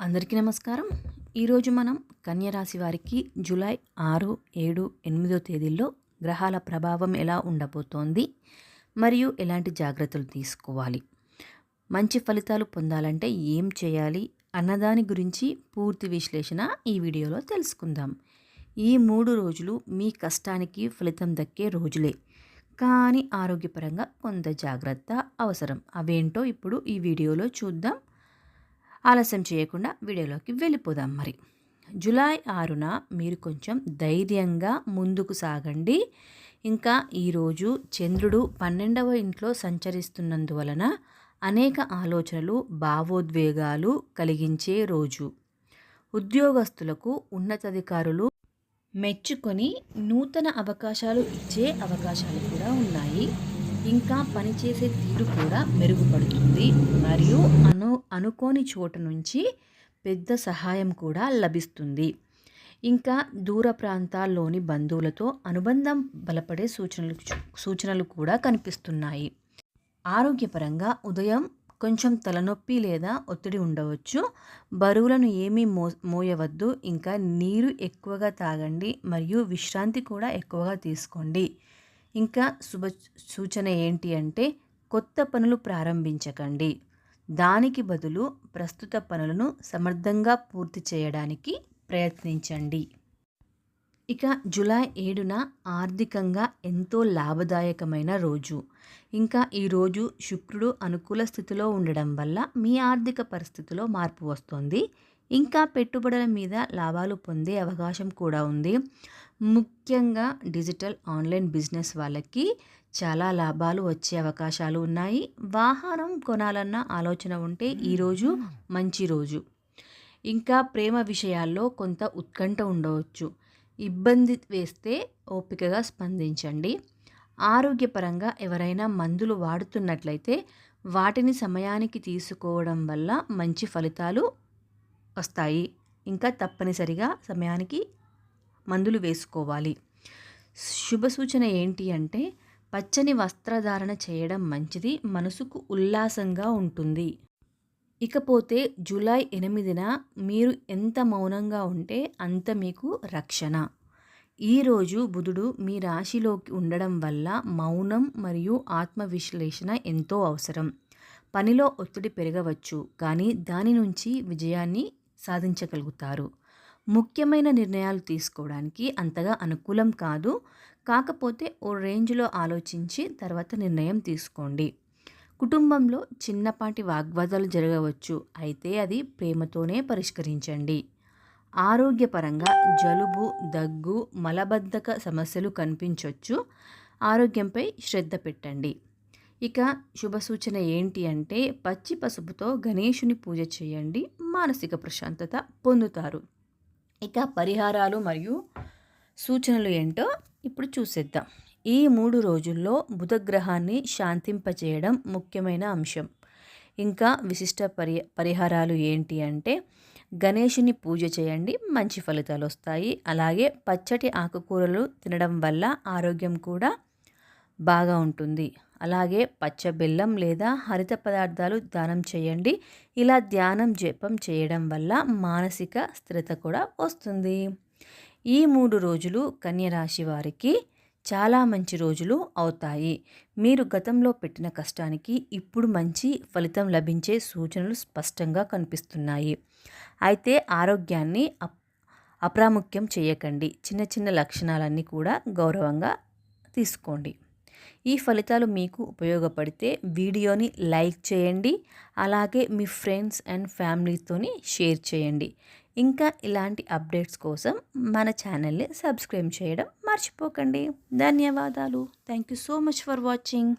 అందరికీ నమస్కారం. ఈరోజు మనం కన్యరాశి వారికి జూలై ఆరు ఏడు ఎనిమిదో తేదీల్లో గ్రహాల ప్రభావం ఎలా ఉండబోతోంది మరియు ఎలాంటి జాగ్రత్తలు తీసుకోవాలి మంచి ఫలితాలు పొందాలంటే ఏం చేయాలి అన్నదాని గురించి పూర్తి విశ్లేషణ ఈ వీడియోలో తెలుసుకుందాం. ఈ మూడు రోజులు మీ కష్టానికి ఫలితం దక్కే రోజులే. కానీ ఆరోగ్యపరంగా కొంత జాగ్రత్త అవసరం. అవేంటో ఇప్పుడు ఈ వీడియోలో చూద్దాం. ఆలస్యం చేయకుండా వీడియోలోకి వెళ్ళిపోదాం మరి. జులై ఆరున మీరు కొంచెం ధైర్యంగా ముందుకు సాగండి. ఇంకా ఈరోజు చంద్రుడు పన్నెండవ ఇంట్లో సంచరిస్తున్నందువలన అనేక ఆలోచనలు భావోద్వేగాలు కలిగించే రోజు. ఉద్యోగస్తులకు ఉన్నతాధికారులు మెచ్చుకొని నూతన అవకాశాలు ఇచ్చే అవకాశాలు కూడా ఉన్నాయి. ఇంకా పనిచేసే తీరు కూడా మెరుగుపడుతుంది. మరియు అనుకోని చోట నుంచి పెద్ద సహాయం కూడా లభిస్తుంది. ఇంకా దూర ప్రాంతాల్లోని బంధువులతో అనుబంధం బలపడే సూచనలు సూచనలు కూడా కనిపిస్తున్నాయి. ఆరోగ్యపరంగా ఉదయం కొంచెం తలనొప్పి లేదా ఒత్తిడి ఉండవచ్చు. బరువులను ఏమీ మో మోయవద్దు. ఇంకా నీరు ఎక్కువగా తాగండి మరియు విశ్రాంతి కూడా ఎక్కువగా తీసుకోండి. ఇంకా శుభ సూచన ఏంటి అంటే కొత్త పనులు ప్రారంభించకండి. దానికి బదులు ప్రస్తుత పనులను సమర్థంగా పూర్తి చేయడానికి ప్రయత్నించండి. ఇక జూలై ఏడున ఆర్థికంగా ఎంతో లాభదాయకమైన రోజు. ఇంకా ఈరోజు శుక్రుడు అనుకూల స్థితిలో ఉండడం వల్ల మీ ఆర్థిక పరిస్థితిలో మార్పు వస్తుంది. ఇంకా పెట్టుబడుల మీద లాభాలు పొందే అవకాశం కూడా ఉంది. ముఖ్యంగా డిజిటల్ ఆన్లైన్ బిజినెస్ వాళ్ళకి చాలా లాభాలు వచ్చే అవకాశాలు ఉన్నాయి. వాహనం కొనాలన్న ఆలోచన ఉంటే ఈరోజు మంచి రోజు. ఇంకా ప్రేమ విషయాల్లో కొంత ఉత్కంఠ ఉండవచ్చు. ఇబ్బంది వేస్తే ఓపికగా స్పందించండి. ఆరోగ్యపరంగా ఎవరైనా మందులు వాడుతున్నట్లయితే వాటిని సమయానికి తీసుకోవడం వల్ల మంచి ఫలితాలు వస్తాయి. ఇంకా తప్పనిసరిగా సమయానికి మందులు వేసుకోవాలి. శుభ సూచన ఏంటి అంటే పచ్చని వస్త్రధారణ చేయడం మంచిది. మనసుకు ఉల్లాసంగా ఉంటుంది. ఇకపోతే జూలై ఎనిమిదిన మీరు ఎంత మౌనంగా ఉంటే అంత మీకు రక్షణ. ఈరోజు బుధుడు మీ రాశిలోకి ఉండడం వల్ల మౌనం మరియు ఆత్మవిశ్లేషణ ఎంతో అవసరం. పనిలో ఒత్తిడి పెరగవచ్చు. కానీ దాని నుంచి విజయాన్ని సాధించగలుగుతారు. ముఖ్యమైన నిర్ణయాలు తీసుకోవడానికి అంతగా అనుకూలం కాదు. కాకపోతే ఓ రేంజ్లో ఆలోచించి తర్వాత నిర్ణయం తీసుకోండి. కుటుంబంలో చిన్నపాటి వాగ్వాదాలు జరగవచ్చు. అయితే అది ప్రేమతోనే పరిష్కరించండి. ఆరోగ్యపరంగా జలుబు దగ్గు మలబద్ధక సమస్యలు కనిపించవచ్చు ఆరోగ్యంపై శ్రద్ధ పెట్టండి. ఇక శుభ సూచన ఏంటి అంటే పచ్చి పసుపుతో గణేషుని పూజ చేయండి మానసిక ప్రశాంతత పొందుతారు. ఇక పరిహారాలు మరియు సూచనలు ఏంటో ఇప్పుడు చూసేద్దాం. ఈ మూడు రోజుల్లో బుధగ్రహాన్ని శాంతింపచేయడం ముఖ్యమైన అంశం. ఇంకా విశిష్ట పరి పరిహారాలు ఏంటి అంటే గణేషుని పూజ చేయండి మంచి ఫలితాలు వస్తాయి. అలాగే పచ్చటి ఆకుకూరలు తినడం వల్ల ఆరోగ్యం కూడా బాగా ఉంటుంది. అలాగే పచ్చ బెల్లం లేదా హరిత పదార్థాలు దానం చేయండి. ఇలా ధ్యానం జపం చేయడం వల్ల మానసిక స్థిరత కూడా వస్తుంది. ఈ మూడు రోజులు కన్యరాశి వారికి చాలా మంచి రోజులు అవుతాయి. మీరు గతంలో పెట్టిన కష్టానికి ఇప్పుడు మంచి ఫలితం లభించే సూచనలు స్పష్టంగా కనిపిస్తున్నాయి. అయితే ఆరోగ్యాన్ని అప్రాముఖ్యం చేయకండి. చిన్న చిన్న లక్షణాలన్నీ కూడా గౌరవంగా తీసుకోండి. ఈ ఫలితాలు మీకు ఉపయోగపడితే వీడియోని లైక్ చేయండి అలాగే మీ ఫ్రెండ్స్ అండ్ ఫ్యామిలీతోని షేర్ చేయండి. ఇంకా ఇలాంటి అప్డేట్స్ కోసం మన ఛానల్ని సబ్స్క్రైబ్ చేయడం మర్చిపోకండి. ధన్యవాదాలు. Thank you so much for watching.